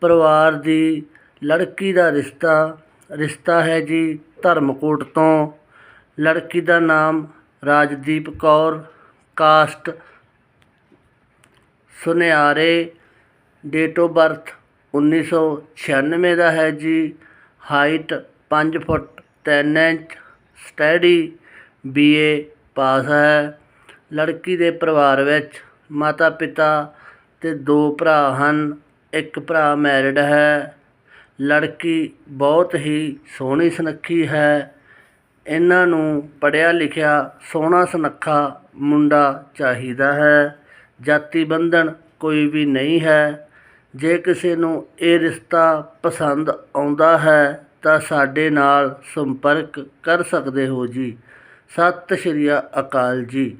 ਪਰਿਵਾਰ ਦੀ ਲੜਕੀ ਦਾ ਰਿਸ਼ਤਾ ਰਿਸ਼ਤਾ ਹੈ ਜੀ ਧਰਮਕੋਟ ਤੋਂ। ਲੜਕੀ ਦਾ ਨਾਮ ਰਾਜਦੀਪ ਕੌਰ, ਕਾਸਟ ਸੁਨਿਆਰੇ, ਡੇਟ ਆਫ ਬਰਥ 1996 ਦਾ ਹੈ ਜੀ। Height 5 foot 3 inch, study BA pass ਹੈ। ਲੜਕੀ ਦੇ ਪਰਿਵਾਰ ਵਿੱਚ ਮਾਤਾ ਪਿਤਾ ਤੇ ਦੋ ਭਰਾ ਹਨ। ਇੱਕ ਭਰਾ ਮੈਰਿਡ ਹੈ, ਲੜਕੀ ਬਹੁਤ ਹੀ ਸੋਹਣੀ ਸੁਨੱਖੀ ਹੈ। ਇਹਨਾਂ ਨੂੰ ਪੜ੍ਹਿਆ ਲਿਖਿਆ ਸੋਹਣਾ ਸੁਨੱਖਾ ਮੁੰਡਾ ਚਾਹੀਦਾ ਹੈ। ਜਾਤੀ ਬੰਧਨ ਕੋਈ ਵੀ ਨਹੀਂ ਹੈ। ਜੇ ਕਿਸੇ ਨੂੰ ਇਹ ਰਿਸ਼ਤਾ ਪਸੰਦ ਆਉਂਦਾ ਹੈ, ਤਾਂ ਸਾਡੇ ਨਾਲ ਸੰਪਰਕ ਕਰ ਸਕਦੇ ਹੋ ਜੀ। ਸਤਿ ਸ਼੍ਰੀ ਅਕਾਲ ਜੀ।